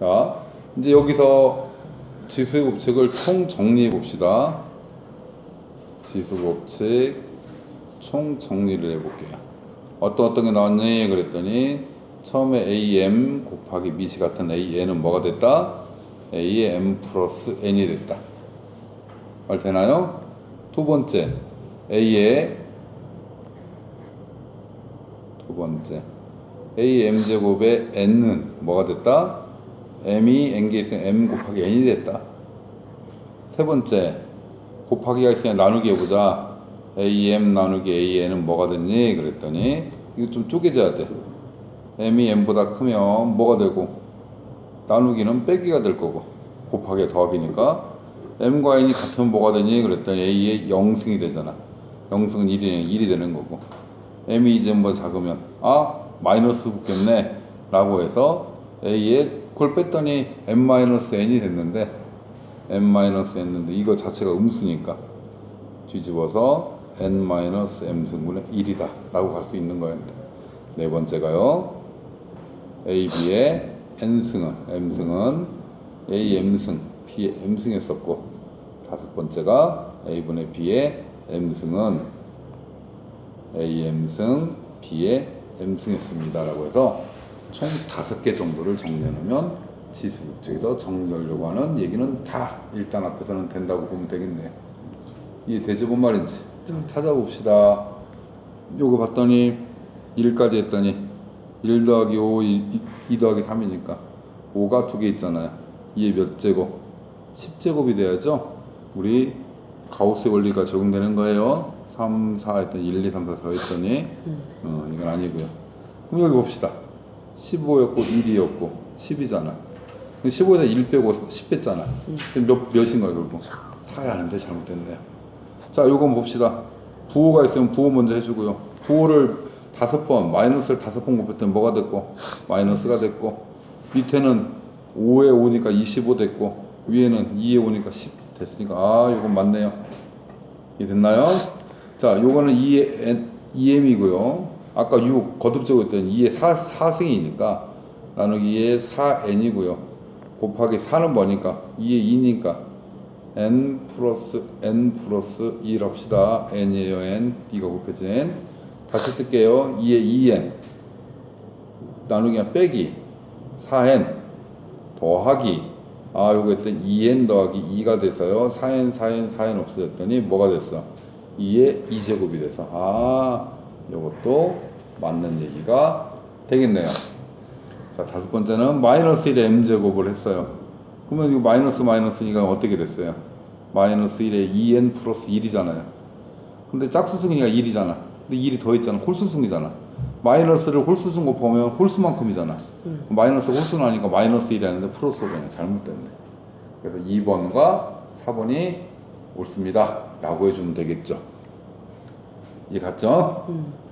자, 이제 여기서 지수의 법칙을 총 정리해 봅시다. 지수 법칙 총 정리를 해 볼게요. 어떤 어떤 게 나왔니? 그랬더니 처음에 AM 곱하기 미시 같은 AN은 뭐가 됐다? AM 플러스 N이 됐다. 말 되나요? 두 번째 A의 두 번째 AM 제곱의 N은 뭐가 됐다? M이 N개 있으면 M 곱하기 N이 됐다. 세 번째 곱하기가 있으면 나누기 해보자. AM 나누기 AN은 뭐가 됐니? 그랬더니 이거 좀 쪼개져야 돼. M이 M보다 크면 뭐가 되고 나누기는 빼기가 될 거고 곱하기 더하기니까 M과 N이 같으면 뭐가 되니? 그랬더니 A의 0승이 되잖아. 0승은 1이, 1이 되는 거고 M이 이제 뭐 작으면 아 마이너스 붙겠네 라고 해서 A에 그걸 뺐더니 M-N이 됐는데 했는데 이거 자체가 음수니까 뒤집어서 N-M 승분의 1이다 라고 갈 수 있는 거였는데 네 번째가요. A, B의 N승은 M승은 A, M승 B의 M승 했었고 다섯 번째가 A분의 B의 M승은 A, M승 B의 M승 했습니다 라고 해서 총 다섯 개 정도를 정리해놓으면 지수법칙에서 정리하려고 하는 얘기는 다 일단 앞에서는 된다고 보면 되겠네. 이해되죠? 뭔 말인지. 자, 찾아봅시다. 요거 봤더니 1까지 했더니 1 더하기 5, 2, 2 더하기 3이니까 5가 두 개 있잖아요. 이게 몇 제곱? 10제곱이 돼야죠? 우리 가우스 원리가 적용되는 거예요. 3, 4 했더니 1, 2, 3, 4 더했더니 어, 이건 아니고요. 그럼 여기 봅시다. 15였고 1이었고 10이잖아. 15에다 1 빼고 10 뺐잖아. 그럼 몇, 몇인 거야, 결국? 4야 하는데 잘못됐네요. 자, 요거 봅시다. 부호가 있으면 부호 먼저 해주고요. 부호를 다섯 번, 마이너스를 다섯 번 곱했더니 뭐가 됐고, 마이너스가 됐고, 밑에는 5에 5니까 25 됐고, 위에는 2에 5니까 10 됐으니까, 아, 요건 맞네요. 이해 됐나요? 자, 요거는 2의 N, 2m이고요. 아까 6 거듭적으로 했더니 2의 4, 4승이니까 나누기 2의 4n이고요. 곱하기 4는 뭐니까? 2의 2니까 n 플러스 n 플러스 2 합시다. n이에요 n. b가 곱해진 n. 다시 쓸게요. 2의 2n 나누기가 빼기. 4n 더하기. 아 요거 했더니 2n 더하기 2가 돼서요. 4n 4n 4n 없어졌더니 뭐가 됐어? 2의 2제곱이 돼서. 아 요것도 맞는 얘기가 되겠네요. 자 다섯 번째는 마이너스 1의 m제곱을 했어요. 그러면 이거 마이너스 마이너스니까 어떻게 됐어요? 마이너스 1의 2n 플러스 1이잖아요. 근데 짝수승이니까 1이잖아. 근데 1이 더 있잖아. 홀수승이잖아. 마이너스를 홀수승 곱하면 홀수만큼이잖아. 마이너스 홀수는 아니까 마이너스 1이 아닌데 플러스로 그냥 잘못됐네. 그래서 2번과 4번이 옳습니다. 라고 해주면 되겠죠 이해 갔죠? 음.